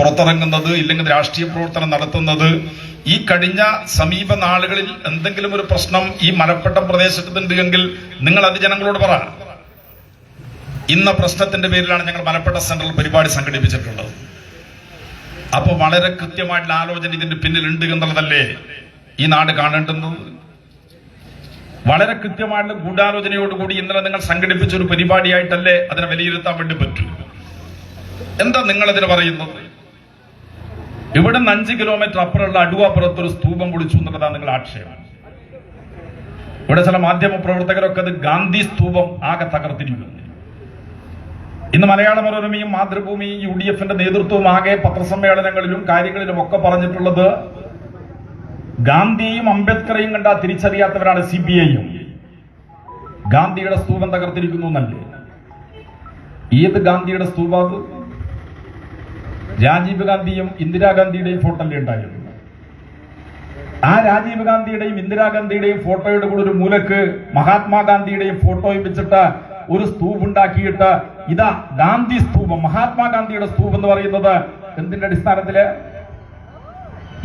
പുറത്തിറങ്ങുന്നത് ഇല്ലെങ്കിൽ രാഷ്ട്രീയ പ്രവർത്തനം നടത്തുന്നത്. ഈ കഴിഞ്ഞ സമീപ നാളുകളിൽ എന്തെങ്കിലും ഒരു പ്രശ്നം ഈ മലപ്പെട്ട പ്രദേശത്തുണ്ട് എങ്കിൽ നിങ്ങൾ അത് ജനങ്ങളോട് പറ. ഇന്ന പ്രശ്നത്തിന്റെ പേരിലാണ് ഞങ്ങൾ മലപ്പെട്ട സെൻട്രൽ പരിപാടി സംഘടിപ്പിച്ചിട്ടുള്ളത്. അപ്പോൾ വളരെ കൃത്യമായിട്ടുള്ള ആലോചന ഇതിന്റെ പിന്നിലുണ്ട് എന്നുള്ളതല്ലേ ഈ നാട് കാണേണ്ടുന്നത്? വളരെ കൃത്യമായിട്ടുള്ള ഗൂഢാലോചനയോടുകൂടി ഇന്നലെ നിങ്ങൾ സംഘടിപ്പിച്ച ഒരു പരിപാടിയായിട്ടല്ലേ അതിനെ വിലയിരുത്താൻ വേണ്ടി പറ്റൂ? എന്താ നിങ്ങൾ അതിന് പറയുന്നത്? ഇവിടെ നിന്ന് അഞ്ച് കിലോമീറ്റർ അപ്പുറമുള്ള അടുവാപ്പുറത്ത് ഒരു സ്തൂപം പൊളിച്ചു എന്നുള്ളതാണ് നിങ്ങൾ ആക്ഷേപം. ഇവിടെ ചില മാധ്യമ പ്രവർത്തകരൊക്കെ അത് ഗാന്ധി സ്തൂപം ആകെ തകർത്തിരിക്കുന്നു. ഇന്ന് മലയാള മനോരമയും മാതൃഭൂമിയും യു ഡി എഫിന്റെ നേതൃത്വവും ആകെ പത്രസമ്മേളനങ്ങളിലും കാര്യങ്ങളിലും ഒക്കെ പറഞ്ഞിട്ടുള്ളത് ഗാന്ധിയും അംബേദ്കറെയും കണ്ടാ തിരിച്ചറിയാത്തവരാണ് സി പി ഐയും. ഗാന്ധിയുടെ സ്തൂപം തകർത്തിരിക്കുന്നു എന്നല്ലേ? ഏത് ഗാന്ധിയുടെ സ്തൂപം രാജീവ് ഗാന്ധിയും ഇന്ദിരാഗാന്ധിയുടെയും ഫോട്ടോ അല്ലേ ഉണ്ടായിരുന്നു. ആ രാജീവ് ഗാന്ധിയുടെയും ഇന്ദിരാഗാന്ധിയുടെയും ഫോട്ടോയുടെ കൂടെ ഒരു മൂലക്ക് മഹാത്മാഗാന്ധിയുടെയും ഫോട്ടോയും വെച്ചിട്ട് ഒരു സ്തൂപ് ഉണ്ടാക്കിയിട്ട് ഇതാ ഗാന്ധി സ്തൂപം മഹാത്മാഗാന്ധിയുടെ സ്തൂപ് എന്ന് പറയുന്നത് എന്തിന്റെ അടിസ്ഥാനത്തിൽ?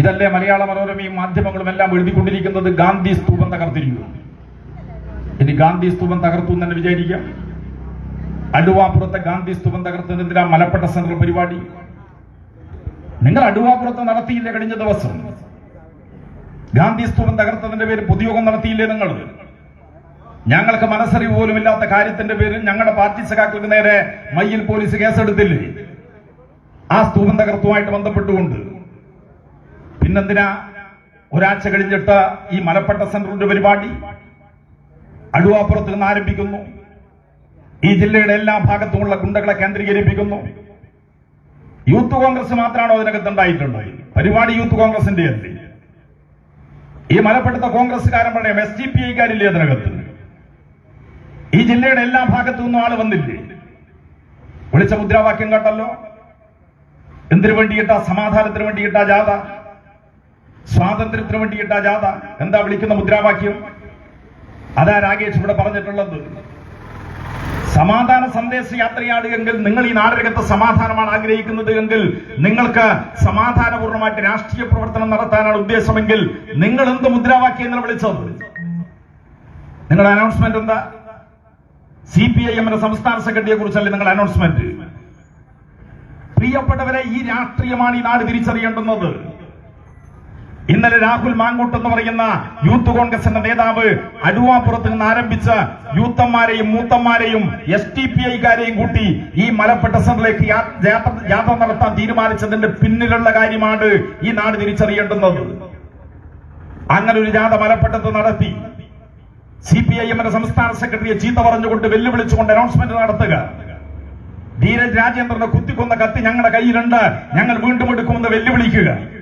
ഇതല്ലേ മലയാള മനോരമയും മാധ്യമങ്ങളും എല്ലാം എഴുതിക്കൊണ്ടിരിക്കുന്നത് ഗാന്ധി സ്തൂപം തകർത്തിരിക്കുന്നു. ഇനി ഗാന്ധി സ്തൂപം തകർത്തു എന്ന് തന്നെ വിചാരിക്കാം. അടുവാപ്പുറത്തെ ഗാന്ധി സ്തൂപം തകർത്തതിനെതിരാ മലപ്പെട്ട സെൻട്രൽ പരിപാടി. നിങ്ങൾ അടുവാപുറത്ത് നടത്തിയില്ലേ കഴിഞ്ഞ ദിവസം? ഗാന്ധി സ്തൂപം തകർത്തതിന്റെ പേര് പൊതുയോഗം നടത്തിയില്ലേ നിങ്ങൾ? ഞങ്ങൾക്ക് മനസ്സറിവ് പോലും ഇല്ലാത്ത കാര്യത്തിന്റെ പേരിൽ ഞങ്ങളുടെ പാർട്ടി സഖാക്കൾക്ക് നേരെ മയ്യിൽ പോലീസ് കേസെടുത്തില്ലേ? ആ സ്തൂപം തകർത്തുമായിട്ട് ബന്ധപ്പെട്ടുകൊണ്ട്. പിന്നെന്തിനാ? ഒരാഴ്ച കഴിഞ്ഞിട്ട് ഈ മലപ്പെട്ട സെന്ററിന്റെ പരിപാടി അടുവാപ്പുറത്ത് നിന്ന് ആരംഭിക്കുന്നു. ഈ ജില്ലയുടെ എല്ലാ ഭാഗത്തുമുള്ള ഗുണ്ടകളെ കേന്ദ്രീകരിപ്പിക്കുന്നു. യൂത്ത് കോൺഗ്രസ് മാത്രമാണോ അതിനകത്ത് ഉണ്ടായിട്ടുള്ളത് പരിപാടി യൂത്ത് കോൺഗ്രസിന്റെ അല്ലേ? ഈ മലപ്പെടുത്ത കോൺഗ്രസ്സുകാരൻ പറയാം എസ് ഡി പി ഐക്കാരില്ലേ അതിനകത്ത്? ഈ ജില്ലയുടെ എല്ലാ ഭാഗത്തു നിന്നും ആൾ വന്നില്ലേ? വിളിച്ച മുദ്രാവാക്യം കേട്ടല്ലോ? എന്തിനു വേണ്ടിയിട്ടാ? സമാധാനത്തിന് വേണ്ടിയിട്ടാ ജാഥ? സ്വാതന്ത്ര്യത്തിന് വേണ്ടിയിട്ടാ ജാഥ? എന്താ വിളിക്കുന്ന മുദ്രാവാക്യം? അതാ രാകേഷ് ഇവിടെ പറഞ്ഞിട്ടുള്ളത്. സമാധാന സന്ദേശ യാത്രയാണ് നിങ്ങൾ ഈ നാടരകത്ത് സമാധാനമാണ് ആഗ്രഹിക്കുന്നത് എങ്കിൽ നിങ്ങൾക്ക് സമാധാനപൂർണമായിട്ട് രാഷ്ട്രീയ പ്രവർത്തനം നടത്താനാണ് ഉദ്ദേശമെങ്കിൽ നിങ്ങൾ എന്ത് മുദ്രാവാക്യം എന്ന് വിളിച്ചത്? നിങ്ങളുടെ അനൗൺസ്മെന്റ് എന്താ? സി പി ഐ എമ്മിന്റെ സംസ്ഥാന സെക്രട്ടറിയെ കുറിച്ചല്ലേ നിങ്ങളുടെ അനൗൺസ്മെന്റ് പ്രിയപ്പെട്ടവരെ ഈ രാഷ്ട്രീയമാണ് ഈ നാട് തിരിച്ചറിയേണ്ടുന്നത്. ഇന്നലെ രാഹുൽ മാങ്കോട്ട് എന്ന് പറയുന്ന യൂത്ത് കോൺഗ്രസിന്റെ നേതാവ് അടുവാപ്പുറത്ത് നിന്ന് ആരംഭിച്ച യൂത്തന്മാരെയും മൂത്തന്മാരെയും എസ് ടി പി ഐക്കാരെയും കൂട്ടി ഈ മലപ്പെട്ട സെന്ററിലേക്ക് യാത്ര- നടത്താൻ തീരുമാനിച്ചതിന്റെ പിന്നിലുള്ള കാര്യമാണ് ഈ നാട് തിരിച്ചറിയേണ്ടുന്നത്. അങ്ങനെ ഒരു ജാഥ മലപ്പെട്ടത്ത് നടത്തി. സി പി ഐ എമ്മിന്റെ സംസ്ഥാന സെക്രട്ടറിയെ ചീത്ത പറഞ്ഞുകൊണ്ട് വെല്ലുവിളിച്ചുകൊണ്ട് അനൗൺസ്മെന്റ് നടത്തുക. ധീരജ് രാജേന്ദ്രനെ കുത്തിക്കൊന്ന കത്തി ഞങ്ങളുടെ കയ്യിലുണ്ട്. ഞങ്ങൾ വീണ്ടും എടുക്കുമെന്ന് വെല്ലുവിളിക്കുക.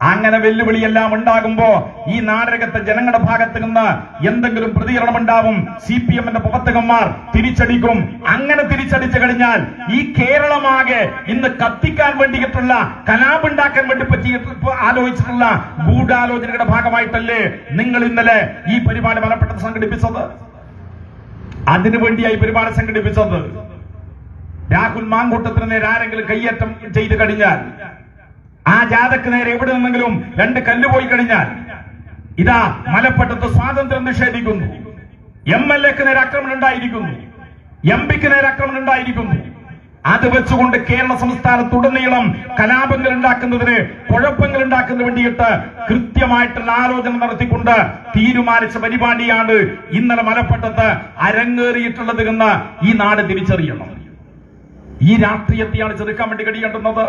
അങ്ങനെ വെല്ലുവിളിയെല്ലാം ഉണ്ടാകുമ്പോ ഈ നാടകത്തെ ജനങ്ങളുടെ ഭാഗത്ത് നിന്ന് എന്തെങ്കിലും പ്രതികരണം ഉണ്ടാവും. സി പി എമ്മിന്റെ പ്രവർത്തകന്മാർ തിരിച്ചടിക്കും. അങ്ങനെ തിരിച്ചടിച്ചു കഴിഞ്ഞാൽ ഈ കേരളമാകെ ഇന്ന് കത്തിക്കാൻ വേണ്ടിയിട്ടുള്ള കലാപുണ്ടാക്കാൻ വേണ്ടി പറ്റിയിട്ട് ആലോചിച്ചിട്ടുള്ള ഗൂഢാലോചനയുടെ ഭാഗമായിട്ടല്ലേ നിങ്ങൾ ഇന്നലെ ഈ പരിപാടി ബലപ്പെട്ടത് സംഘടിപ്പിച്ചത്? അതിനു വേണ്ടിയായി പരിപാടി സംഘടിപ്പിച്ചത്. രാഹുൽ മാങ്കൂട്ടത്തിന് നേരെ ആരെങ്കിലും കയ്യേറ്റം ചെയ്തു കഴിഞ്ഞാൽ ആ ജാഥക്ക് നേരെ എവിടെ നിന്നെങ്കിലും രണ്ട് കല്ല് പോയി കഴിഞ്ഞാൽ ഇതാ മലപ്പെട്ടത്ത് സ്വാതന്ത്ര്യം നിഷേധിക്കുന്നു. എം എൽ എക്ക് നേരെ ആക്രമണം ഉണ്ടായിരിക്കുന്നു. എം പിക്ക് നേരെ ആക്രമണം ഉണ്ടായിരിക്കുന്നു. അത് വെച്ചുകൊണ്ട് കേരള സംസ്ഥാനത്തുടനീളം കലാപങ്ങൾ ഉണ്ടാക്കുന്നതിന് കുഴപ്പങ്ങൾ ഉണ്ടാക്കുന്നതിന് വേണ്ടിയിട്ട് കൃത്യമായിട്ടുള്ള ആലോചന നടത്തിക്കൊണ്ട് തീരുമാനിച്ച പരിപാടിയാണ് ഇന്നലെ മലപ്പെട്ടത്ത് അരങ്ങേറിയിട്ടുള്ളത് എന്ന് ഈ നാട് തിരിച്ചറിയണം. ഈ രാഷ്ട്രീയത്തെയാണ് ചെറുക്കാൻ വേണ്ടി കഴിയേണ്ടുന്നത്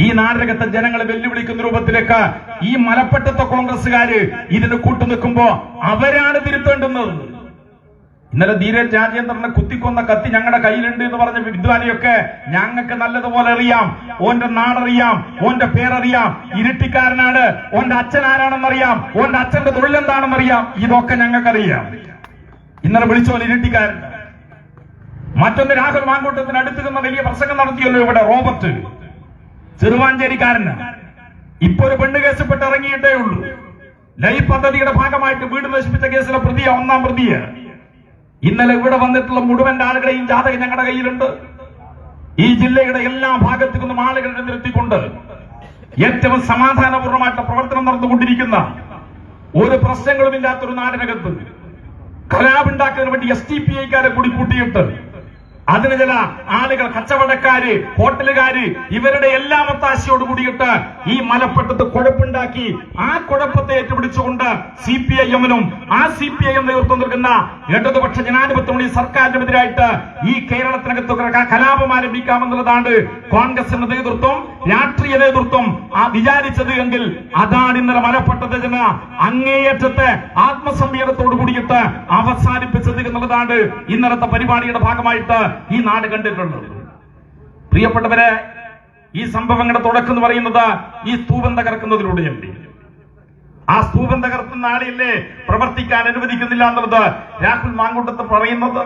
ഈ നാടകത്തെ ജനങ്ങളെ വെല്ലുവിളിക്കുന്ന രൂപത്തിലേക്ക് ഈ മലപ്പെട്ടത്തെ കോൺഗ്രസ്സുകാര് ഇതിന് കൂട്ടുനിൽക്കുമ്പോ അവരാണ് തിരുത്തേണ്ടുന്നത്. ഇന്നലെ ധീരജ് രാജേന്ദ്രനെ കുത്തിക്കൊന്ന കത്തി ഞങ്ങളുടെ കയ്യിലുണ്ട് എന്ന് പറഞ്ഞ വിദ്വാനിയൊക്കെ ഞങ്ങൾക്ക് നല്ലതുപോലെ അറിയാം. ഓന്റെ നാടറിയാം ഓന്റെ പേരറിയാം. ഇരുട്ടിക്കാരനാണ് ഓന്റെ അച്ഛൻ ആരാണെന്നറിയാം ഓന്റെ അച്ഛന്റെ തൊഴിലെന്താണെന്നറിയാം. ഇതൊക്കെ ഞങ്ങൾക്കറിയാം. ഇന്നലെ വിളിച്ചോ ഇരുട്ടിക്കാരൻ. മറ്റൊന്ന് രാഹുൽ മാങ്കൂട്ടത്തിന് അടുത്ത് നിന്ന് വലിയ പ്രസംഗം നടത്തിയല്ലോ ഇവിടെ റോബർട്ട്. ചെറുവാഞ്ചേരിക്കാരന് ഇപ്പൊ ഒരു പെണ്ണ് കേസപ്പെട്ട് ഇറങ്ങിയിട്ടേ ഉള്ളൂ. ലൈഫ് പദ്ധതിയുടെ ഭാഗമായിട്ട് വീട് നശിപ്പിച്ച കേസിലെ പ്രതിയ ഒന്നാം പ്രതിയെ. ഇന്നലെ ഇവിടെ വന്നിട്ടുള്ള മുഴുവൻ ആളുകളെയും ജാതകം ഞങ്ങളുടെ കയ്യിലുണ്ട്. ഈ ജില്ലയുടെ എല്ലാ ഭാഗത്തു നിന്നും ആളുകളെ നിർത്തിക്കൊണ്ട് ഏറ്റവും സമാധാനപൂർണമായിട്ട് പ്രവർത്തനം നടന്നുകൊണ്ടിരിക്കുന്ന ഒരു പ്രശ്നങ്ങളുമില്ലാത്തൊരു നാടിനകത്ത് കലാപുണ്ടാക്കുന്നതിന് വേണ്ടി എസ് ടി പി ഐക്കാരെ കൂടി കൂട്ടിയിട്ട് അതിന് ചില ആളുകൾ കച്ചവടക്കാര് ഹോട്ടലുകാര് ഇവരുടെ എല്ലാ ഒത്താശയോട് കൂടിയിട്ട് ഈ മലപ്പെട്ടത്ത് കുഴപ്പുണ്ടാക്കി ആ കുഴപ്പത്തെ ഏറ്റുപിടിച്ചുകൊണ്ട് സി പി ഐ എമ്മിനും ആ സി പി ഐ എം നേതൃത്വം നൽകുന്ന ഇടതുപക്ഷ ജനാധിപത്യ ഈ സർക്കാരിനെതിരായിട്ട് ഈ കേരളത്തിനകത്ത് കലാപം ആരംഭിക്കാമെന്നുള്ളതാണ് കോൺഗ്രസിന്റെ നേതൃത്വം രാഷ്ട്രീയ നേതൃത്വം ആ വിചാരിച്ചത് എങ്കിൽ അതാണ് ഇന്നലെ മലപ്പെട്ടത് ജന അങ്ങേയറ്റത്തെ ആത്മസംയമനത്തോട് കൂടിയിട്ട് അവസാനിപ്പിച്ചത് എന്നുള്ളതാണ് ഇന്നലത്തെ പരിപാടിയുടെ ഭാഗമായിട്ട് ഈ നാട് കണ്ടിട്ടുള്ളത് പ്രിയപ്പെട്ടവരെ ഈ സംഭവങ്ങളുടെ തുടക്കം എന്ന് പറയുന്നത് ഈ സ്തൂപം തകർക്കുന്നതിലൂടെയല്ലേ ആ സ്തൂപം തകർത്തുന്ന ആളെയല്ലേ പ്രവർത്തിക്കാൻ അനുവദിക്കുന്നില്ല എന്നുള്ളത് രാഹുൽ മാങ്കൂട്ടത്ത് പറയുന്നത്.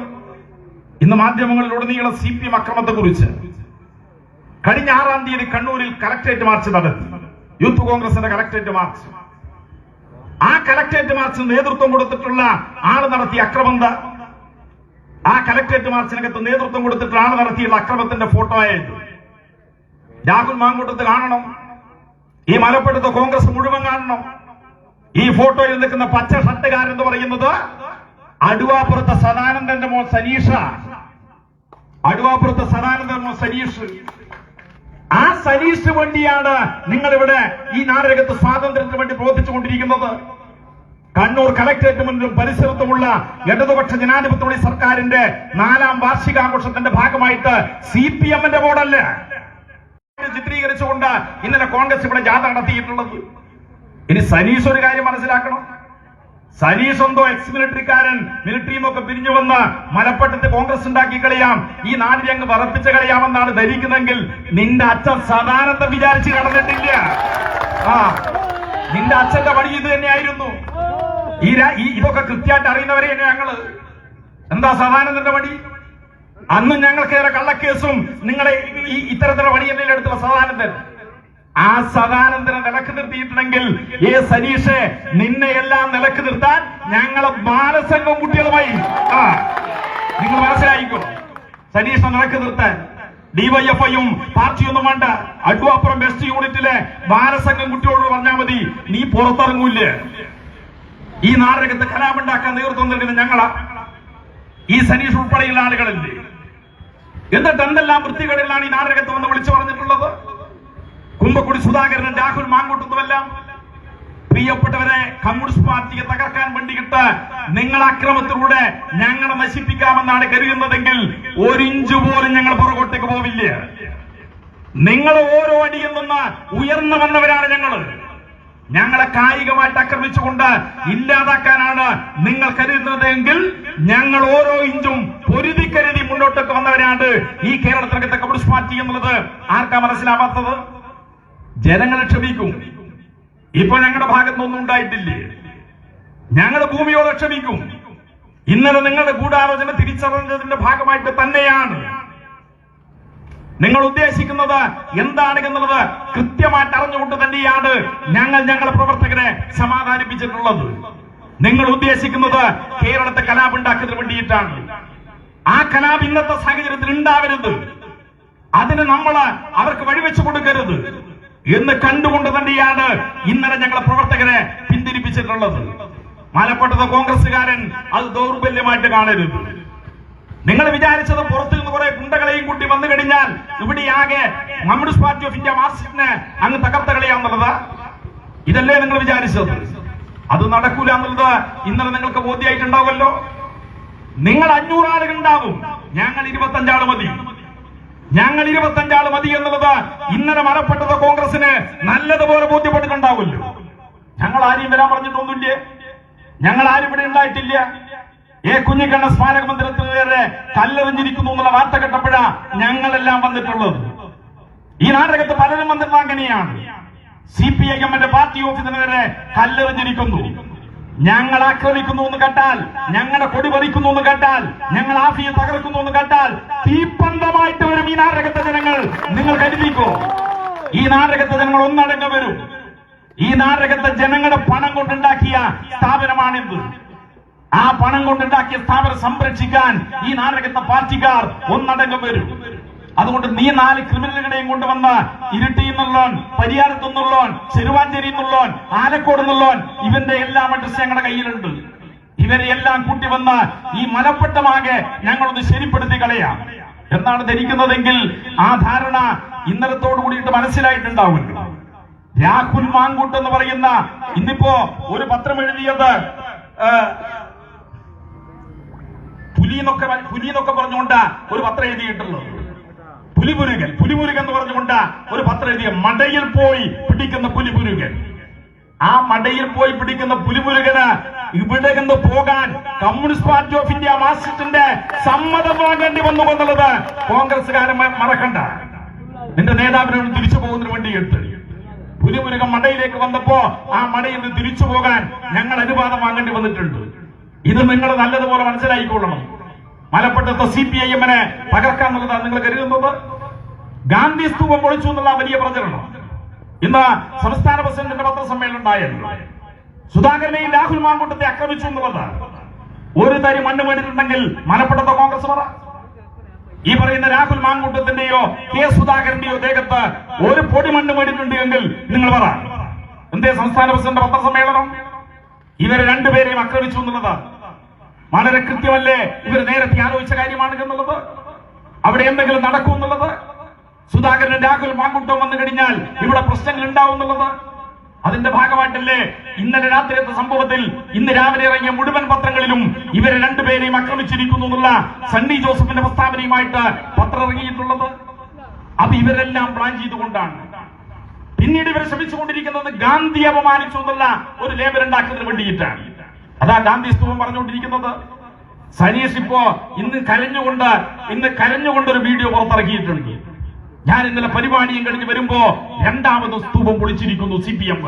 ഇന്ന് മാധ്യമങ്ങളിലുടനീളം സി പി എം അക്രമത്തെ കുറിച്ച് കഴിഞ്ഞ ആറാം തീയതി കണ്ണൂരിൽ കലക്ടറേറ്റ് മാർച്ച് നടത്തി. യൂത്ത് കോൺഗ്രസിന്റെ കലക്ടറേറ്റ് മാർച്ച്. ആ കലക്ടറേറ്റ് മാർച്ചിന് നേതൃത്വം കൊടുത്തിട്ടുള്ള ആൾ നടത്തിയ അക്രമം ആ കലക്ടറേറ്റ് മാർച്ചിനകത്ത് നേതൃത്വം കൊടുത്തിട്ടുള്ള ആൾ നടത്തിയുള്ള അക്രമത്തിന്റെ ഫോട്ടോ ആയിരുന്നു രാഹുൽ മാങ്കൂട്ടത്ത് കാണണം. ഈ മലപ്പുറത്ത് കോൺഗ്രസ് മുഴുവൻ കാണണം. ഈ ഫോട്ടോയിൽ നിൽക്കുന്ന പച്ച ഷർട്ടുകാരൻ എന്ന് പറയുന്നത് അടുവാപ്പുറത്തെ സദാനന്ദന്റെ മോൻ സനീഷ. അടുവാപ്പുറത്തെ സദാനന്ദൻ മോൻ സനീഷ്. ആ സനീഷ് വേണ്ടിയാണ് നിങ്ങൾ ഇവിടെ ഈ നാടകത്ത് സ്വാതന്ത്ര്യത്തിന് വേണ്ടി പ്രവർത്തിച്ചുകൊണ്ടിരിക്കുന്നത്. കണ്ണൂർ കളക്ടറേറ്റ് മുന്നിലും പരിസരത്തുമുള്ള ഇടതുപക്ഷ ജനാധിപത്യ സർക്കാരിന്റെ നാലാം വാർഷികാഘോഷത്തിന്റെ ഭാഗമായിട്ട് സി പി എമ്മിന്റെ ബോർഡല്ല ചിത്രീകരിച്ചുകൊണ്ട് ഇന്നലെ കോൺഗ്രസ് ഇവിടെ ജാഥ നടത്തിയിട്ടുള്ളത്. ഇനി സനീഷ് ഒരു കാര്യം മനസ്സിലാക്കണം? സനീഷ് എന്തോ എക്സ് മിലിറ്ററിക്കാരൻ മിലിറ്ററിയിൽ നിന്നൊക്കെ പിരിഞ്ഞു വന്ന് മലപ്പട്ടത്ത് കോൺഗ്രസ് ഉണ്ടാക്കി കളയാം. ഈ നാടിനെ അങ്ങ് വറപ്പിച്ച് കളയാമെന്നാണ് ധരിക്കുന്നതെങ്കിൽ നിന്റെ അച്ഛൻ സദാനത്തെ വിചാരിച്ച് കടന്നിട്ടില്ല. ആ നിന്റെ അച്ഛന്റെ വഴി ഇത് തന്നെയായിരുന്നു. ഈ ഇതൊക്കെ കൃത്യമായിട്ട് അറിയുന്നവരെ ഞങ്ങൾ. എന്താ സദാനന്ദന്റെ വടി അന്ന് ഞങ്ങൾക്കേറെ കള്ളക്കേസും നിങ്ങളെ ഈ ഇത്തരത്തിലുള്ള വടിയല്ലേ എടുത്തുള്ള സദാനന്ദൻ. ആ സദാനന്ദനെ നിലയ്ക്ക് നിർത്തിയിട്ടുണ്ടെങ്കിൽ ഏ സനീഷെ നിന്നെ എല്ലാം നിലയ്ക്ക് നിർത്താൻ ഞങ്ങളെ ബാലസംഘം കുട്ടികളുമായി. ആ നിങ്ങൾ മനസ്സിലായിക്കോ? സനീഷിനെ നിലയ്ക്ക് നിർത്താൻ. ഡിവൈഎഫ്ഐയും പാർട്ടിയൊന്നും വേണ്ട. അടുവാപ്പുറം വെസ്റ്റ് യൂണിറ്റിലെ ബാലസംഘം കുട്ടിയോട് പറഞ്ഞാൽ മതി. നീ പുറത്തിറങ്ങൂല്ലേ? ഈ നാടകത്ത് കലാപുണ്ടാക്കാൻ നേതൃത്വം നൽകുന്ന ഞങ്ങളാ. ഈ സനീഷ് ഉൾപ്പെടെയുള്ള ആളുകളല്ലേ? എന്നിട്ട് എന്തെല്ലാം വൃത്തികളിലാണ് ഈ നാടകത്ത് വന്ന് വിളിച്ചു പറഞ്ഞിട്ടുള്ളത്? കുമ്പക്കുടി സുധാകരനും രാഹുൽ മാങ്കൂട്ടുന്നുമെല്ലാം പ്രിയപ്പെട്ടവരെ കമ്മ്യൂണിസ്റ്റ് പാർട്ടിയെ തകർക്കാൻ വേണ്ടിയിട്ട് നിങ്ങൾ അക്രമത്തിലൂടെ ഞങ്ങളെ നശിപ്പിക്കാമെന്നാണ് കരുതുന്നതെങ്കിൽ ഒരിഞ്ച് പോലും ഞങ്ങൾ പുറകോട്ടേക്ക് പോവില്ല. നിങ്ങൾ ഓരോ അടിയിൽ നിന്ന് ഉയർന്നു വന്നവരാണ് ഞങ്ങൾ ഞങ്ങളെ കായികമായിട്ട് ആക്രമിച്ചുകൊണ്ട് ഇല്ലാതാക്കാനാണ് നിങ്ങൾ കരുതുന്നതെങ്കിൽ ഞങ്ങൾ ഓരോ ഇഞ്ചും പൊരുതി കരുതി മുന്നോട്ടേക്ക് വന്നവരാണ് ഈ കേരളത്തിനകത്തെ കമ്മ്യൂണിസ്റ്റ് പാർട്ടി എന്നുള്ളത്. ആർക്കാ മനസ്സിലാവാത്തത്? ജനങ്ങളെ ക്ഷമിക്കും. ഇപ്പൊ ഞങ്ങളുടെ ഭാഗത്തൊന്നും ഉണ്ടായിട്ടില്ലേ. ഞങ്ങൾ ഭൂമിയോടെ ക്ഷമിക്കും. ഇന്നലെ നിങ്ങളുടെ ഗൂഢാലോചന തിരിച്ചറിഞ്ഞതിന്റെ ഭാഗമായിട്ട് തന്നെയാണ്. നിങ്ങൾ ഉദ്ദേശിക്കുന്നത് എന്താണ് എന്നുള്ളത് കൃത്യമായിട്ട് അറിഞ്ഞുകൊണ്ട് തന്നെയാണ് ഞങ്ങൾ ഞങ്ങളുടെ പ്രവർത്തകരെ സമാധാനിപ്പിച്ചിട്ടുള്ളത്. നിങ്ങൾ ഉദ്ദേശിക്കുന്നത് കേരളത്തെ കലാപ് ഉണ്ടാക്കുന്നതിന് വേണ്ടിയിട്ടാണ്. ആ കലാപ് ഇന്നത്തെ സാഹചര്യത്തിൽ ഉണ്ടാവരുത്. അതിന് നമ്മൾ അവർക്ക് വഴിവെച്ചു കൊടുക്കരുത്. എന്ന് കണ്ടുകൊണ്ട് തന്നെയാണ് ഇന്നലെ ഞങ്ങളെ പ്രവർത്തകരെ പിന്തിരിപ്പിച്ചിട്ടുള്ളത്. മലപ്പുറത്തെ കോൺഗ്രസുകാരൻ അത് ദൗർബല്യമായിട്ട് കാണരുത്. നിങ്ങൾ വിചാരിച്ചത് പുറത്തു നിന്ന് കുറെ ഗുണ്ടകളെയും കൂട്ടി വന്നു കഴിഞ്ഞാൽ ഇവിടെ ആകെ കമ്മ്യൂണിസ്റ്റ് പാർട്ടി ഓഫ് ഇന്ത്യ മാർസിനെ അങ്ങ് തകർത്ത കളിയാന്നുള്ളത് ഇതല്ലേ നിങ്ങൾ വിചാരിച്ചത്? അത് നടക്കൂല എന്നുള്ളത് ഇന്നലെ നിങ്ങൾക്ക് ബോധ്യമായിട്ടുണ്ടാവുമല്ലോ നിങ്ങൾ അഞ്ഞൂറ് ആളുകൾ ഉണ്ടാവും. ഞങ്ങൾ ഇരുപത്തഞ്ചാൾ മതി. ഞങ്ങൾ ഇരുപത്തഞ്ചാൾ മതി എന്നുള്ളത് ഇന്നലെ മരപ്പെട്ടത് കോൺഗ്രസിന് നല്ലതുപോലെ ബോധ്യപ്പെട്ടിട്ടുണ്ടാവുമല്ലോ ഞങ്ങൾ ആരെയും വരാൻ പറഞ്ഞിട്ടൊന്നുമില്ലേ? ഞങ്ങൾ ആരും ഇവിടെ ഉണ്ടായിട്ടില്ല. ഏ കുഞ്ഞിക്കണ്ണ സ്മാരക മന്ദിരത്തിൽ നേരെ കല്ലെറിഞ്ഞിരിക്കുന്നു എന്നുള്ള വാർത്ത കേട്ടപ്പോഴാ ഞങ്ങളെല്ലാം വന്നിട്ടുള്ളത്. ഈ നാടകത്ത് പലരും വന്നിട്ടുള്ള അങ്ങനെയാണ് സി പി ഐ എമ്മിന്റെ പാർട്ടി ഓഫീസിന് നേരെ കല്ലെറിഞ്ഞിരിക്കുന്നു. ഞങ്ങൾ ആക്രമിക്കുന്നു എന്ന് കേട്ടാൽ ഞങ്ങളുടെ കൊടി പറിക്കുന്നു എന്ന് കേട്ടാൽ ഞങ്ങൾ ആഫിയെ തകർക്കുന്നു എന്ന് കേട്ടാൽ തീപ്പന്തമായിട്ട് വരും ഈ നാടകത്തെ ജനങ്ങൾ. നിങ്ങൾ കരുതിക്കോ? ഈ നാടകത്തെ ജനങ്ങൾ ഒന്നടങ്കം വരും. ഈ നാടകത്തെ ജനങ്ങളുടെ പണം കൊണ്ടുണ്ടാക്കിയ സ്ഥാപനമാണിത്. ആ പണം കൊണ്ടുണ്ടാക്കിയ സ്ഥാപനം സംരക്ഷിക്കാൻ ഈ നാടകത്തെ പാർട്ടിക്കാർ ഒന്നടങ്കം വരും. അതുകൊണ്ട് നീ നാല് ക്രിമിനലുകളെയും കൊണ്ടുവന്ന ഇരുട്ടിയിൽ നിന്നുള്ളോൻ പരിയാരത്തു നിന്നുള്ളോൻ ചെരുവാഞ്ചേരി നിന്നുള്ളോൻ ആലക്കോട് നിന്നുള്ളോൻ ഇവന്റെ എല്ലാം അഡ്രസ് ഞങ്ങളുടെ കയ്യിലുണ്ട്. ഇവരെ എല്ലാം കൂട്ടി വന്ന് ഈ മലപ്പെട്ടമാകെ ഞങ്ങളൊന്ന് ശരിപ്പെടുത്തി കളയാം. എന്നാണ് ധരിക്കുന്നതെങ്കിൽ ആ ധാരണ ഇന്നലത്തോട് കൂടിയിട്ട് മനസ്സിലായിട്ടുണ്ടാവുമല്ലോ. രാഹുൽ മാങ്കൂട്ട് എന്ന് പറയുന്ന ഇന്നിപ്പോ ഒരു പത്രം എഴുതിയത് പുലി എന്നൊക്കെ പുലി എന്നൊക്കെ പറഞ്ഞുകൊണ്ട് ഒരു പത്രം എഴുതിയിട്ടുള്ളത്. പുലിപുരുകൻ പുലിമുരുകൻ എന്ന് പറഞ്ഞുകൊണ്ട് ഒരു പത്രം എഴുതിയ മടയിൽ പോയി പിടിക്കുന്ന പുലിപുരുകൻ ആ മടയിൽ പോയി പിടിക്കുന്ന പുലിമുരുകന് ഇവിടെ നിന്ന് പോകാൻ കമ്മ്യൂണിസ്റ്റ് പാർട്ടി ഓഫ് ഇന്ത്യ മാർക്സിസ്റ്റിന്റെ സമ്മതം വാങ്ങേണ്ടി വന്നു എന്നുള്ളത് കോൺഗ്രസ്സുകാരൻ മറക്കണ്ട. നിന്റെ നേതാവിനോട് തിരിച്ചു പോകുന്നതിന് വേണ്ടി എടുത്ത്. പുലിമുരുകൻ മടയിലേക്ക് വന്നപ്പോ ആ മടയിൽ നിന്ന് തിരിച്ചു പോകാൻ ഞങ്ങൾ അനുവാദം വാങ്ങേണ്ടി വന്നിട്ടുണ്ട്. ഇത് നിങ്ങൾ നല്ലതുപോലെ മനസ്സിലായിക്കൊള്ളണം മലപ്പെട്ടത്തെ സി പി ഐ എമ്മിനെ തകർക്കാന്നുള്ളതാണ് നിങ്ങൾ കരുതുന്നത്? ഗാന്ധി സ്തൂപം പൊളിച്ചു എന്നുള്ള വലിയ പ്രചരണം. ഇന്ന് സംസ്ഥാന പ്രസിഡന്റിന്റെ പത്രസമ്മേളനം ഉണ്ടായല്ലോ. സുധാകരനെയും രാഹുൽ മാൻകൂട്ടത്തെ ആക്രമിച്ചു എന്നുള്ളത്. ഒരു തരി മണ്ണ് വേണ്ടിയിട്ടുണ്ടെങ്കിൽ മലപ്പെട്ടത്തെ കോൺഗ്രസ് പറ. ഈ പറയുന്ന രാഹുൽ മാൻകൂട്ടത്തിന്റെയോ കെ സുധാകരന്റെയോ ദേഹത്ത് ഒരു പൊടി മണ്ണ് വേണ്ടിയിട്ടുണ്ട് എങ്കിൽ നിങ്ങൾ പറ. എന്തേ സംസ്ഥാന പ്രസിഡന്റ് പത്രസമ്മേളനം? ഇവരെ രണ്ടുപേരെയും ആക്രമിച്ചു എന്നുള്ളത്. വളരെ കൃത്യമല്ലേ? ഇവർ നേരത്തെ ആലോചിച്ച കാര്യമാണ് എന്നുള്ളത്? അവിടെ എന്തെങ്കിലും നടക്കും എന്നുള്ളത്? സുധാകരൻ രാഹുൽ മാങ്കുട്ടം വന്നു കഴിഞ്ഞാൽ ഇവിടെ പ്രശ്നങ്ങൾ ഉണ്ടാവും എന്നുള്ളത്? അതിന്റെ ഭാഗമായിട്ടല്ലേ ഇന്നലെ രാത്രിയത്തെ സംഭവത്തിൽ ഇന്ന് രാവിലെ ഇറങ്ങിയ മുഴുവൻ പത്രങ്ങളിലും ഇവരെ രണ്ടുപേരെയും ആക്രമിച്ചിരിക്കുന്നു എന്നുള്ള സണ്ണി ജോസഫിന്റെ പ്രസ്താവനയുമായിട്ട് പത്രം ഇറങ്ങിയിട്ടുള്ളത്? അത് ഇവരെല്ലാം പ്ലാൻ ചെയ്തുകൊണ്ടാണ്. പിന്നീട് ഇവർ ശ്രമിച്ചുകൊണ്ടിരിക്കുന്നത് ഗാന്ധി അപമാനിച്ചു എന്നുള്ള ഒരു ലേബർ ഉണ്ടാക്കുന്നതിന് വേണ്ടിയിട്ടാണ്. അതാ ഗാന്ധി സ്തൂപം പറഞ്ഞുകൊണ്ടിരിക്കുന്നത്. സനീഷ് ഇപ്പോ ഇന്ന് കരഞ്ഞുകൊണ്ട് ഇന്ന് കരഞ്ഞുകൊണ്ട് ഒരു വീഡിയോ പുറത്തിറക്കിയിട്ടുണ്ട്. ഞാൻ ഇന്നലെ പരിപാടിയും കഴിഞ്ഞ് വരുമ്പോ രണ്ടാമത് സ്തൂപം പൊളിച്ചിരിക്കുന്നു സി പി എം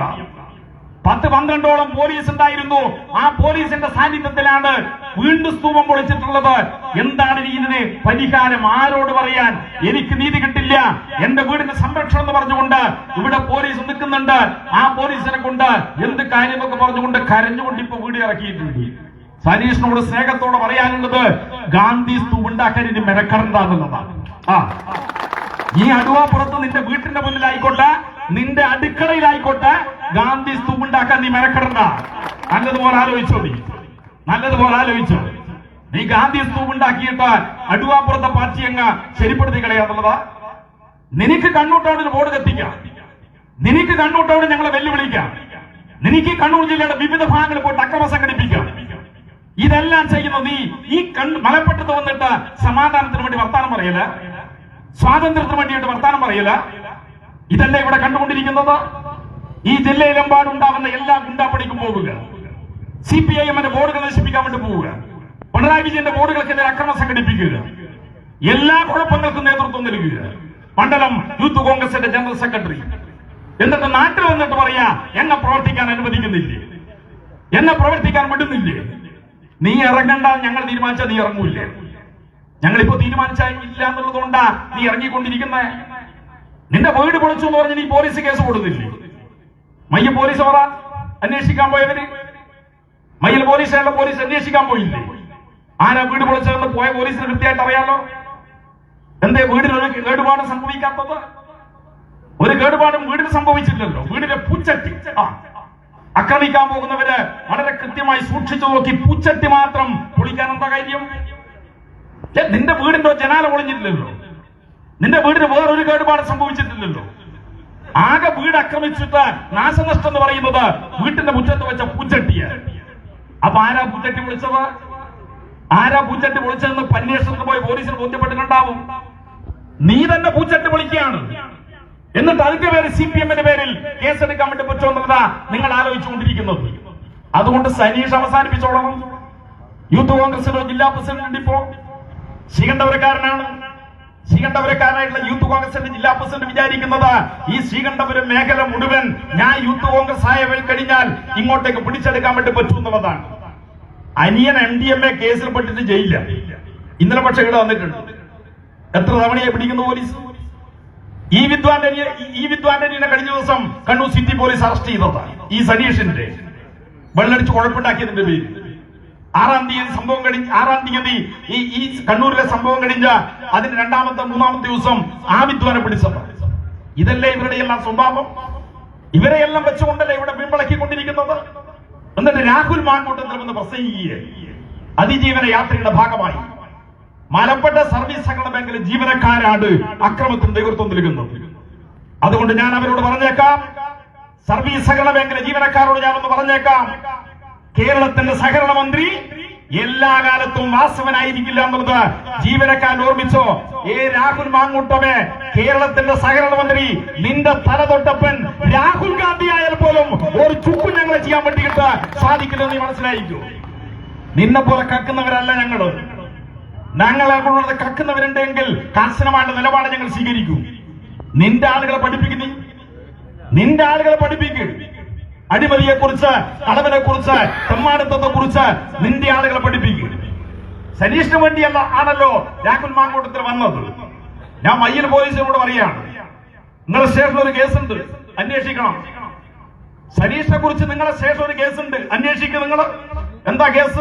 പത്ത് പന്ത്രണ്ടോളം പോലീസ് ഉണ്ടായിരുന്നു. ആ പോലീസിന്റെ സാന്നിധ്യത്തിലാണ് വീണ്ടും സ്തൂപം പൊളിച്ചിട്ടുള്ളത്. എന്താണ് ഇതിന് പരിഹാരം ആരോട് പറയാൻ? എനിക്ക് നീതി കിട്ടില്ല. എന്റെ വീടിന്റെ സംരക്ഷണം എന്ന് പറഞ്ഞുകൊണ്ട് ഇവിടെ പോലീസ് നിൽക്കുന്നുണ്ട്. ആ പോലീസിനെ കൊണ്ട് എന്ത് കാര്യമൊക്കെ പറഞ്ഞുകൊണ്ട് കരഞ്ഞുകൊണ്ട് ഇപ്പൊ വീട് ഇറക്കിയിട്ടുണ്ട്. സനീഷിനോട് സ്നേഹത്തോടെ പറയാനുള്ളത് ഗാന്ധി സ്തൂപ് ഉണ്ടാക്കാൻ ഇനി മെനക്കടണ്ടെന്നുള്ളതാണ് ആ. ഈ അടുവാപ്പുറത്ത് നിന്റെ വീട്ടിന്റെ മുന്നിലായിക്കോട്ടെ നിന്റെ അടുക്കളയിലായിക്കോട്ടെ ഗാന്ധി സ്തൂപുണ്ടാക്കാൻ നീ മെനക്കെടണ്ട. നല്ലതുപോലെ ആലോചിച്ചോ നീ. നല്ലതുപോലെ ആലോചിച്ചോ. നീ ഗാന്ധി സ്തൂപുണ്ടാക്കിയിട്ട് അടുവാപ്പുറത്തെ പാർട്ടി അങ്ങ് ശരിപ്പെടുത്തി കളയാന്നുള്ളതാ. നിനക്ക് കണ്ണൂട്ടോടിന് ബോർഡ് കത്തിക്കാം. നിനക്ക് കണ്ണൂട്ടോട് ഞങ്ങളെ വെല്ലുവിളിക്കാം. നിനക്ക് കണ്ണൂർ ജില്ലയുടെ വിവിധ ഭാഗങ്ങളിൽ പോയിട്ട് അക്രമം സംഘടിപ്പിക്കാം. ഇതെല്ലാം ചെയ്യുന്ന നീ ഈ കണ്ണ് മലപ്പെട്ടത്ത് വന്നിട്ട് സമാധാനത്തിന് വേണ്ടി വർത്താനം പറയല? സ്വാതന്ത്ര്യത്തിന് വേണ്ടിയിട്ട് വർത്താനം പറയല? ഇതല്ലേ ഇവിടെ കണ്ടുകൊണ്ടിരിക്കുന്നത്? ഈ ജില്ലയിലെമ്പാടുണ്ടാകുന്ന എല്ലാ ഗുണ്ടാപ്പണിക്കും പോവുക. സി പി ഐ എമ്മിന്റെ ബോർഡുകൾ നശിപ്പിക്കാൻ വേണ്ടി പോവുക. പിണറായി വിജയന്റെ ബോർഡുകൾക്കെതിരെ അക്രമം സംഘടിപ്പിക്കുക. എല്ലാ കുഴപ്പങ്ങൾക്കും നേതൃത്വം നൽകുക. മണ്ഡലം യൂത്ത് കോൺഗ്രസിന്റെ ജനറൽ സെക്രട്ടറി. എന്നിട്ട് നാട്ടിൽ വന്നിട്ട് പറയാ എന്നെ പ്രവർത്തിക്കാൻ അനുവദിക്കുന്നില്ലേ. എന്നെ പ്രവർത്തിക്കാൻ വിടുന്നില്ലേ. നീ ഇറങ്ങണ്ട ഞങ്ങൾ തീരുമാനിച്ചാൽ നീ ഇറങ്ങൂല്ലേ. ഞങ്ങളിപ്പോ തീരുമാനിച്ച ഇല്ല എന്നുള്ളതുകൊണ്ടാ നീ ഇറങ്ങിക്കൊണ്ടിരിക്കുന്നേ. നിന്റെ വീട് പൊളിച്ചു എന്ന് പറഞ്ഞ് നീ പോലീസ് കേസ് കൊടുത്തില്ലേ? മയ്യ പോലീസ് പറ അന്വേഷിക്കാൻ പോയവര്? മയ്യൽ പോലീസ് പോലീസ് അന്വേഷിക്കാൻ പോയില്ലേ? ആരാ വീട് പൊളിച്ചതെന്ന് പോയ പോലീസിന് കൃത്യമായിട്ട് അറിയാലോ? എന്തേ വീടിനൊരു കേടുപാട് സംഭവിക്കാത്തത്? ഒരു കേടുപാടും വീടിന് സംഭവിച്ചില്ലല്ലോ. വീടിന്റെ പൂച്ചട്ടി. ആ. ആക്രമിക്കാൻ പോകുന്നവര് വളരെ കൃത്യമായി സൂക്ഷിച്ചു നോക്കി പൂച്ചട്ടി മാത്രം പൊളിക്കാൻ എന്താ കാര്യം? നിന്റെ വീടിന്റെ ജനാല പൊളിഞ്ഞിട്ടില്ലല്ലോ. നിന്റെ വീടിന് വേറൊരു കേടുപാട് സംഭവിച്ചിട്ടില്ലല്ലോ. ആകെ വീട് ആക്രമിച്ചിട്ട് നാശനഷ്ടം എന്ന് പറയുന്നത് വീട്ടിന്റെ മുറ്റത്ത് വെച്ച പൂച്ചട്ടിയ. അപ്പൊ ആരാ പൂച്ചട്ടി വിളിച്ചത്? ആരാ പൂച്ചട്ടി വിളിച്ചതെന്ന് അന്വേഷണത്തിന് പോയി പോലീസിന് ബോധ്യപ്പെട്ടിട്ടുണ്ടാവും. നീ തന്നെ പൂച്ചട്ടി വിളിക്കുകയാണ്. എന്നിട്ട് അതിന്റെ പേര് സി പി എമ്മിന്റെ പേരിൽ കേസെടുക്കാൻ വേണ്ടി പറ്റുമെന്നതാ നിങ്ങൾ ആലോചിച്ചുകൊണ്ടിരിക്കുന്നത്. അതുകൊണ്ട് സനീഷ് അവസാനിപ്പിച്ചോളണം യൂത്ത് കോൺഗ്രസിന്റെ ജില്ലാ പ്രസിഡന്റ് ഇപ്പോ. ശ്രീകണ്ഠപുരക്കാരനാണ്. ശ്രീകണ്ഠപുരക്കാരനായിട്ടുള്ള യൂത്ത് കോൺഗ്രസിന്റെ ജില്ലാ പ്രസിഡന്റ് വിചാരിക്കുന്നത് ഈ ശ്രീകണ്ഠപുരം മേഖല മുഴുവൻ ഞാൻ യൂത്ത് കോൺഗ്രസ് ആയ കഴിഞ്ഞാൽ ഇങ്ങോട്ടേക്ക് പിടിച്ചെടുക്കാൻ വേണ്ടി പറ്റുമെന്നുള്ളതാണ് അനിയൻ എം ഡി എം എ കേസിൽ പെട്ടിട്ട് ജയിലില്ല ഇന്നലെ പക്ഷെ ഇവിടെ വന്നിട്ടുണ്ട്. എത്ര തവണയെ പിടിക്കുന്നു പോലീസ്? ഈ വിദ്വാന്റെ ഈ വിദ്വാന്റെ കഴിഞ്ഞ ദിവസം കണ്ണൂർ സിറ്റി പോലീസ് അറസ്റ്റ് ചെയ്തതാണ് ഈ സനീഷിന്റെ വെള്ളടിച്ച് കുഴപ്പമുണ്ടാക്കിയതിന്റെ പേര് ആറാം തീയതി സംഭവം കഴിഞ്ഞ ആറാം തീയതി ഈ ഈ കണ്ണൂരിലെ സംഭവം കഴിഞ്ഞ അതിന് രണ്ടാമത്തെ മൂന്നാമത്തെ ദിവസം ആ വിദ്വാനെ പിടിച്ചത് ഇതല്ലേ ഇവരുടെ എല്ലാം സ്വഭാവം? ഇവരെ എല്ലാം വെച്ചുകൊണ്ടല്ലേ ഇവിടെ പിൻവളക്കിക്കൊണ്ടിരിക്കുന്നത് എന്നിട്ട് രാഹുൽ മാൻകൂട്ടത്തിൽ വന്ന് പ്രസംഗിക്കുക അതിജീവന യാത്രയുടെ ഭാഗമായി. മലപ്പെട്ട സർവീസ് സഹകരണ ബാങ്കിലെ ജീവനക്കാരാണ് അക്രമത്തിന് നേതൃത്വം നൽകുന്നത്. അതുകൊണ്ട് ഞാൻ അവരോട് പറഞ്ഞേക്കാം. സർവീസ് സഹകരണ ബാങ്കിലെ ജീവനക്കാരോട് ഞാനൊന്ന് പറഞ്ഞേക്കാം. കേരളത്തിന്റെ സഹകരണ മന്ത്രി എല്ലാ കാലത്തും വാസവനായിരിക്കില്ല എന്നുള്ളത് ജീവനക്കാരൻ ഓർമ്മിച്ചോ? ഏ രാഹുൽ മാങ്ങൂട്ടമേ കേരളത്തിന്റെ സഹകരണ മന്ത്രി നിന്റെ തല തൊട്ടപ്പൻ രാഹുൽ ഗാന്ധി ആയാൽ പോലും ഒരു ചുക്കും ഞങ്ങളെ ചെയ്യാൻ വേണ്ടിയിട്ട് സാധിക്കില്ലെന്ന് നീ മനസ്സിലായിരിക്കും നിന്നെ പോലെ കക്കുന്നവരല്ല ഞങ്ങൾ. ഞങ്ങളെ കൊണ്ടുള്ളത് കക്കുന്നവരുണ്ടെങ്കിൽ കർശനമായിട്ട് നിലപാട് ഞങ്ങൾ സ്വീകരിക്കും. നിന്റെ ആളുകളെ പഠിപ്പിക്കുന്നു നിന്റെ ആളുകളെ പഠിപ്പിക്കും. അഴിമതിയെ കുറിച്ച് അടവിനെ കുറിച്ച് തെമ്മാടത്തത്തെ കുറിച്ച് നിന്റെ ആളുകളെ പഠിപ്പിക്കും. സനീഷിന് വേണ്ടിയല്ല ആണല്ലോ രാഹുൽ മാങ്കോട്ടത്തിൽ വന്നത്. ഞാൻ മയ്യിൽ പോലീസിനോട് പറയാണ് നിങ്ങളുടെ സ്റ്റേഷനിൽ ഒരു കേസുണ്ട് അന്വേഷിക്കണം. സനീഷിനെ കുറിച്ച് നിങ്ങളുടെ സ്റ്റേഷനിൽ ഒരു കേസുണ്ട് അന്വേഷിക്കും നിങ്ങൾ എന്താ കേസ്?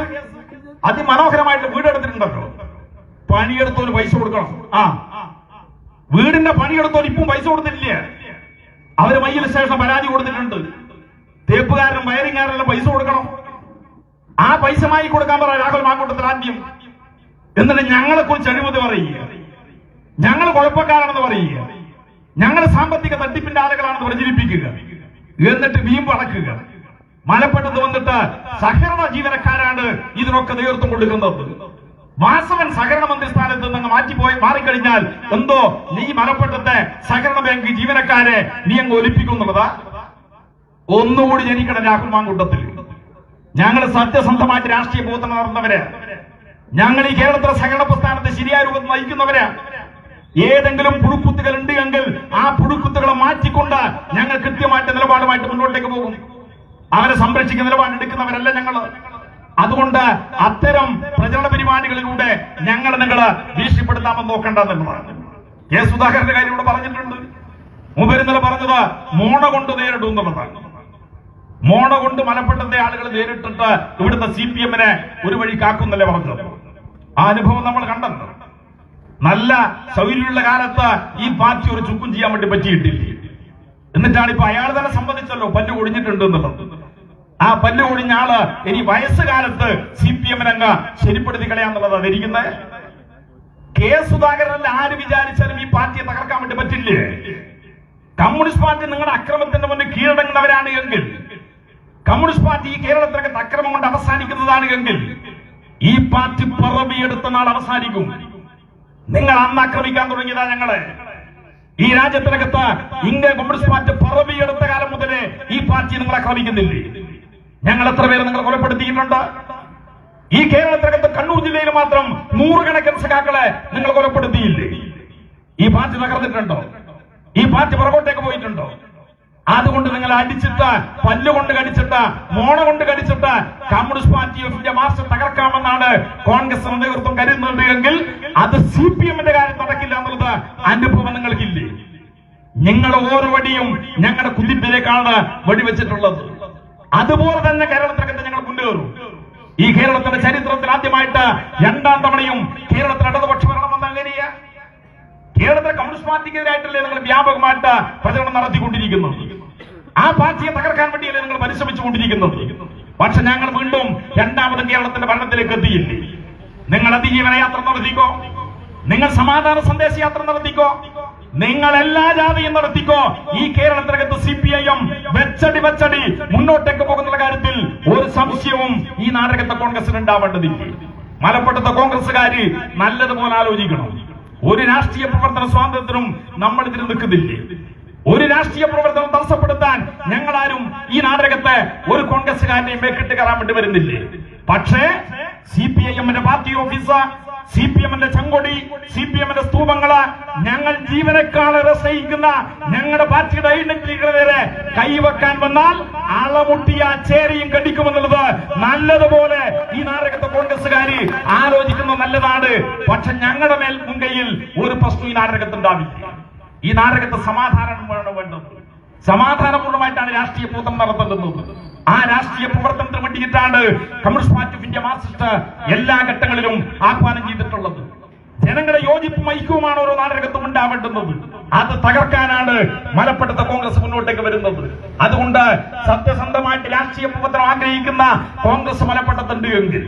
അതിമനോഹരമായിട്ട് വീടെടുത്തിട്ടുണ്ടല്ലോ. പണിയെടുത്തോന് പൈസ കൊടുക്കണം. ആ. വീടിന്റെ പണിയെടുത്തോന് ഇപ്പം പൈസ കൊടുത്തിട്ടില്ലേ. അവർ മയ്യിൽ സ്റ്റേഷൻ പരാതി കൊടുത്തിട്ടുണ്ട്. തേപ്പുകാരനും വയറിങ്ങാരനും പൈസ കൊടുക്കണം. ആ പൈസ വാങ്ങി കൊടുക്കാൻ പറ രാഹുൽ മാക്കൂട്ടത്തിൽ ആദ്യം. എന്നിട്ട് ഞങ്ങളെ കുറിച്ച് അഴിമതി പറയുക. ഞങ്ങൾ കുഴപ്പക്കാരാണെന്ന് പറയുക. ഞങ്ങൾ സാമ്പത്തിക തട്ടിപ്പിന്റെ ആളുകളാണെന്ന് പ്രചരിപ്പിക്കുക. എന്നിട്ട് വീമ്പ് അടക്കുക. മലപ്പെട്ടത് വന്നിട്ട് സഹകരണ ജീവനക്കാരാണ് ഇതിനൊക്കെ നേതൃത്വം കൊടുക്കുന്നത്. വാസവൻ സഹകരണ മന്ത്രി സ്ഥാനത്ത് നിന്ന് മാറ്റിപ്പോയി മാറിക്കഴിഞ്ഞാൽ എന്തോ നീ മലപ്പെട്ടത്തെ സഹകരണ ബാങ്ക് ജീവനക്കാരെ നീ അങ്ങ് ഒലിപ്പിക്കുന്നുള്ളതാ ഒന്നുകൂടി ജനിക്കണം രാഹുൽ മാങ്കൂട്ടത്തിൽ. ഞങ്ങൾ സത്യസന്ധമായിട്ട് രാഷ്ട്രീയ ബോധം നടന്നവര് ഞങ്ങൾ ഈ കേരളത്തിലെ സഹകരണ പ്രസ്ഥാനത്തെ ശരിയായ രൂപത്തിൽ നയിക്കുന്നവര്. ഏതെങ്കിലും പുഴുക്കുത്തുകൾ ഉണ്ട് എങ്കിൽ ആ പുഴുക്കുത്തുകളെ മാറ്റിക്കൊണ്ട് ഞങ്ങൾ കൃത്യമായിട്ട് നിലപാടുമായിട്ട് മുന്നോട്ടേക്ക് പോകും. അവരെ സംരക്ഷിക്കുന്ന നിലപാടെടുക്കുന്നവരല്ല ഞങ്ങൾ അതുകൊണ്ട് അത്തരം പ്രചരണ പരിപാടികളിലൂടെ ഞങ്ങൾ നിങ്ങൾ ഭീഷണിപ്പെടുത്താമെന്ന് നോക്കേണ്ടതെന്നുള്ളതാണ് കെ സുധാകരന്റെ കാര്യം ഇവിടെ പറഞ്ഞിട്ടുണ്ട്. ഇന്നലെ പറഞ്ഞത് മോണ കൊണ്ട് നേരിടും എന്നുള്ളതാണ്. മോണ കൊണ്ട് മലപ്പെട്ടത്തെ ആളുകൾ നേരിട്ടിട്ട് ഇവിടുത്തെ സി പി എമ്മിനെ ഒരു വഴി കാക്കുന്നല്ലേ പറഞ്ഞത്? ആ അനുഭവം നമ്മൾ കണ്ടത് നല്ല സൗകര്യമുള്ള കാലത്ത് ഈ പാർട്ടി ഒരു ചുക്കും ചെയ്യാൻ വേണ്ടി പറ്റിയിട്ടില്ല. എന്നിട്ടാണ് ഇപ്പൊ അയാൾ തന്നെ സംബന്ധിച്ചല്ലോ പല്ല് ഒടിഞ്ഞിട്ടുണ്ട് എന്നുള്ളത് ആ പല്ല് ഒടിഞ്ഞ ആൾ ഇനി വയസ്സുകാലത്ത് സി പി എമ്മിനങ്ങ് ശരിപ്പെടുത്തി കളയാന്നുള്ളത് അതിരിക്കുന്നത് കെ സുധാകരനല്ല ആര് വിചാരിച്ചാലും ഈ പാർട്ടിയെ തകർക്കാൻ വേണ്ടി പറ്റില്ലേ? കമ്മ്യൂണിസ്റ്റ് പാർട്ടി നിങ്ങളുടെ അക്രമത്തിന്റെ മുന്നിൽ കീഴടങ്ങുന്നവരാണ് എങ്കിൽ കമ്മ്യൂണിസ്റ്റ് പാർട്ടി ഈ കേരളത്തിനകത്ത് അക്രമം കൊണ്ട് അവസാനിക്കുന്നതാണ് എങ്കിൽ ഈ പാർട്ടി പിറവിയെടുത്ത നാൾ അവസാനിക്കും. നിങ്ങൾ അന്ന് ആക്രമിക്കാൻ തുടങ്ങിയതാ ഞങ്ങളെ. ഈ രാജ്യത്തിനകത്ത് ഇന്ത്യ കമ്മ്യൂണിസ്റ്റ് പാർട്ടി പിറവിയെടുത്ത കാലം മുതലേ ഈ പാർട്ടി നിങ്ങൾ ആക്രമിക്കുന്നില്ലേ? ഞങ്ങൾ എത്ര പേര് നിങ്ങൾ കൊലപ്പെടുത്തിയിട്ടുണ്ട്? ഈ കേരളത്തിനകത്ത് കണ്ണൂർ ജില്ലയിൽ മാത്രം നൂറുകണക്കിന് സഖാക്കളെ നിങ്ങൾ കൊലപ്പെടുത്തിയില്ലേ? ഈ പാർട്ടി തകർന്നിട്ടുണ്ടോ? ഈ പാർട്ടി പുറകോട്ടേക്ക് പോയിട്ടുണ്ടോ? അതുകൊണ്ട് നിങ്ങൾ അടിച്ചിട്ട് പല്ലുകൊണ്ട് കടിച്ചിട്ട് മോണ കൊണ്ട് കടിച്ചിട്ട് communist party of India march തകർക്കാമെന്നാണ് Congress നേതൃത്വം കരുതുന്നത് എങ്കിൽ അത് സി പി എമ്മിന്റെ കാര്യം നടക്കില്ല എന്നുള്ളത് അനുഭവം നിങ്ങൾക്കില്ലേ? നിങ്ങൾ ഓരോ വടിയും ഞങ്ങളുടെ കുതിപ്പിലേക്കാണ് വെടിവെച്ചിട്ടുള്ളത്. അതുപോലെ തന്നെ കേരളത്തിനകത്ത് ഞങ്ങൾ മുന്നേറും ഈ കേരളത്തിന്റെ ചരിത്രത്തിൽ ആദ്യമായിട്ട് രണ്ടാം തവണയും കേരളത്തിൽ ഇടതുപക്ഷ ഭരണം വന്ന അങ്ങനെയ. കേരളത്തിലെ കമ്മ്യൂണിസ്റ്റ് പാർട്ടിക്കെതിരായിട്ടല്ലേ നിങ്ങൾ വ്യാപകമായിട്ട് പ്രചരണം നടത്തിക്കൊണ്ടിരിക്കുന്നത്? ആ പാർട്ടിയെ തകർക്കാൻ വേണ്ടിയല്ലേ നിങ്ങൾ പരിശ്രമിച്ചുകൊണ്ടിരിക്കുന്നത് പക്ഷെ ഞങ്ങൾ വീണ്ടും രണ്ടാമത് കേരളത്തിന്റെ ഭരണത്തിലേക്ക് എത്തിയില്ലേ. നിങ്ങൾ അതിജീവന യാത്ര നടത്തിക്കോ? നിങ്ങൾ സമാധാന സന്ദേശ യാത്ര നടത്തിക്കോ? നിങ്ങൾ എല്ലാ ജാതിയും നടത്തിക്കോ? ഈ കേരളത്തിനകത്ത് സി പി ഐ എം വെച്ചടി വെച്ചടി മുന്നോട്ടേക്ക് പോകുന്ന കാര്യത്തിൽ ഒരു സംശയവും ഈ നാടകത്തെ കോൺഗ്രസിന് ഉണ്ടാവേണ്ടതില്ല. മലപ്പുറത്തെ കോൺഗ്രസ്സുകാര് നല്ലതുപോലെ ആലോചിക്കണം. ഒരു രാഷ്ട്രീയ പ്രവർത്തന സ്വാതന്ത്ര്യത്തിനും നമ്മൾ ഇതിന് നിൽക്കുന്നില്ലേ. ഒരു രാഷ്ട്രീയ പ്രവർത്തനം തടസ്സപ്പെടുത്താൻ ഞങ്ങളാരും ഈ നാടകത്തെ ഒരു കോൺഗ്രസ്സുകാരനെയും മേക്കിട്ട് കയറാൻ വേണ്ടി വരുന്നില്ലേ? പക്ഷേ സി പി ഐ എമ്മിന്റെ പാർട്ടി ഓഫീസ് സി പി എമ്മിന്റെ ചെങ്കൊടി സി പി എമ്മിന്റെ സ്തൂപങ്ങൾ ഞങ്ങൾ ജീവനക്കാളെ സ്നേഹിക്കുന്ന ഞങ്ങളുടെ പാർട്ടിയുടെ ഐഡന്റിറ്റികളെ നേരെ കൈവെക്കാൻ വന്നാൽ അളമുട്ടിയ ചേരയും കടിക്കുമെന്നുള്ളത് നല്ലതുപോലെ ഈ നാടകത്തെ കോൺഗ്രസ്സുകാര് ആലോചിക്കുന്നത് നല്ലതാണ്. പക്ഷെ ഞങ്ങളുടെ മേൽ മുൻകൈയിൽ ഒരു പ്രശ്നം ഈ നാടകത്തുണ്ടാവില്ല ഈ നാടകത്തെ സമാധാനം വേണം വേണ്ടത് സമാധാനപൂർണമായിട്ടാണ് രാഷ്ട്രീയ പൂതം നടത്തേണ്ടുന്നത്. ആ രാഷ്ട്രീയ പ്രവർത്തനത്തിന് വേണ്ടിയിട്ടാണ് communist party of India Marxist എല്ലാ ഘട്ടങ്ങളിലും ആഹ്വാനം ചെയ്തിട്ടുള്ളത്. ജനങ്ങളെ യോജിപ്പും ഐക്യവുമാണ് ഓരോ നാടകത്തും ഉണ്ടാവേണ്ടുന്നത്. അത് തകർക്കാനാണ് മലപ്പെടുത്ത കോൺഗ്രസ് മുന്നോട്ടേക്ക് വരുന്നത്. അതുകൊണ്ട് സത്യസന്ധമായിട്ട് രാഷ്ട്രീയ പ്രവർത്തനം ആഗ്രഹിക്കുന്ന കോൺഗ്രസ് മലപ്പെട്ടത്തുണ്ട് എങ്കിൽ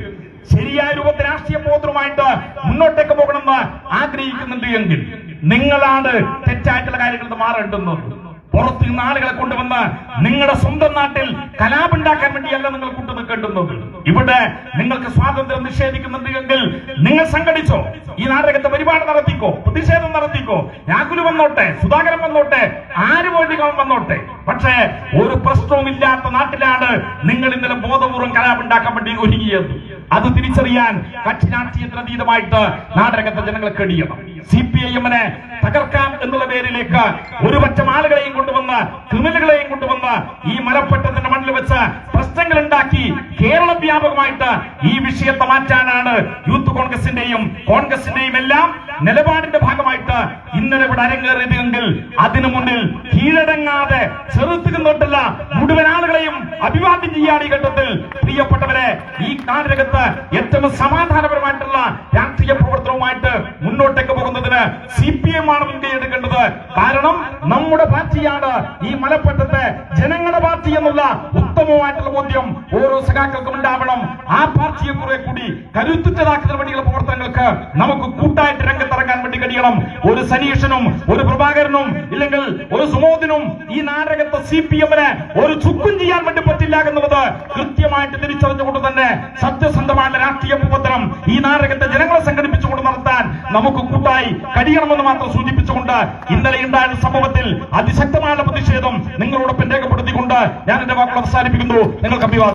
ശരിയായ രൂപത്തിൽ രാഷ്ട്രീയ പ്രവർത്തനമായിട്ട് മുന്നോട്ടേക്ക് പോകണമെന്ന് ആഗ്രഹിക്കുന്നുണ്ട് എങ്കിൽ നിങ്ങളാണ് തെറ്റായിട്ടുള്ള കാര്യങ്ങൾ മാറേണ്ടുന്നത് പുറത്ത് നിന്ന് ആളുകളെ കൊണ്ടുവന്ന് നിങ്ങളുടെ സ്വന്തം നാട്ടിൽ കലാപുണ്ടാക്കാൻ വേണ്ടിയല്ല നിങ്ങൾ കൊണ്ടു നിൽക്കേണ്ടുന്നത് ഇവിടെ നിങ്ങൾക്ക് സ്വാതന്ത്ര്യം നിഷേധിക്കുന്നുണ്ടെങ്കിൽ നിങ്ങൾ സംഘടിച്ചോ. ഈ നാടകത്തെ പരിപാടി നടത്തിക്കോ. പ്രതിഷേധം നടത്തിക്കോ. രാഹുൽ വന്നോട്ടെ സുധാകരൻ വന്നോട്ടെ ആര് വേണ്ടി വന്നോട്ടെ? പക്ഷേ ഒരു പ്രശ്നവും ഇല്ലാത്ത നാട്ടിലാണ് നിങ്ങൾ ഇന്നലെ ബോധപൂർവം കലാപുണ്ടാക്കാൻ വേണ്ടി ഒരുങ്ങിയത്. അത് തിരിച്ചറിയാൻ കക്ഷി രാഷ്ട്രീയത്തിന് നാടകത്തെ ജനങ്ങൾ കഴിയണം സി പി ഐ എമ്മിനെ തകർക്കാം എന്നുള്ള പേരിലേക്ക് ഒരുപറ്റം ആളുകളെയും കൊണ്ടുവന്ന് ക്രിമിനലുകളെയും കൊണ്ടുവന്ന് ഈ മലപ്പട്ടത്തിന്റെ മണ്ണിൽ വെച്ച് പ്രശ്നങ്ങൾ ഉണ്ടാക്കി കേരള വ്യാപകമായിട്ട് ഈ വിഷയത്തെ മാറ്റാനാണ് യൂത്ത് കോൺഗ്രസിന്റെയും കോൺഗ്രസിന്റെയും എല്ലാം നിലപാടിന്റെ ഭാഗമായിട്ട് ഇന്നലെ ഇവിടെ അരങ്ങേറിയതെങ്കിൽ അതിനു മുന്നിൽ കീഴടങ്ങാതെ ചെറുത്തുകൊണ്ടില്ല മുഴുവൻ ആളുകളെയും അഭിവാദ്യം ചെയ്യാണ് ഈ ഘട്ടത്തിൽ പ്രിയപ്പെട്ടവരെ ഈ കാലരകത്ത് ഏറ്റവും സമാധാനപരമായിട്ടുള്ള രാഷ്ട്രീയ പ്രവർത്തനവുമായിട്ട് മുന്നോട്ടേക്ക് പോകുന്നതിന് സി പി എം ആണ് മുൻകൈ എടുക്കേണ്ടത്. കാരണം നമ്മുടെ പാർട്ടിയാണ് ഈ മലപ്പറ്റത്തെ ജനങ്ങളുടെ പാർട്ടി എന്നുള്ള ഉത്തമമായിട്ടുള്ള ബോധ്യം ഓരോ സഖാക്കൾക്കും ഉണ്ടാവണം. ആ പാർട്ടിയെ കുറെ കൂടി കരുത്തുറ്റതാക്കുന്ന വേണ്ടിയുള്ള പ്രവർത്തനങ്ങൾക്ക് നമുക്ക് കൂട്ടായിട്ട് രംഗത്തിറങ്ങാൻ വേണ്ടി കഴിയണം. ഒരു സനീഷനും ഒരു പ്രഭാകരനും സുമോദിനും ഈ നാടകത്തെ സി പി എമ്മിന് ഒരു ചുക്കും ചെയ്യാൻ വേണ്ടി പറ്റില്ല എന്നുള്ളത് കൃത്യമായിട്ട് തിരിച്ചറിഞ്ഞുകൊണ്ട് തന്നെ സത്യസന്ധമായ രാഷ്ട്രീയ പ്രവർത്തനം ഈ നാടകത്തെ ജനങ്ങളെ സംഘടിപ്പിച്ചുകൊണ്ട് നടത്താൻ നമുക്ക് കൂട്ടായി കഴിയണമെന്ന് മാത്രം സൂചിപ്പിച്ചുകൊണ്ട് ഇന്നലെ ഉണ്ടായ സംഭവത്തിൽ അതിശക്തമായ പ്രതിഷേധം നിങ്ങളോടൊപ്പം രേഖപ്പെടുത്തിക്കൊണ്ട് ഞാൻ എന്റെ വാക്കുകൾ അവസാനിപ്പിക്കുന്നു. നിങ്ങൾക്ക് അഭിവാദം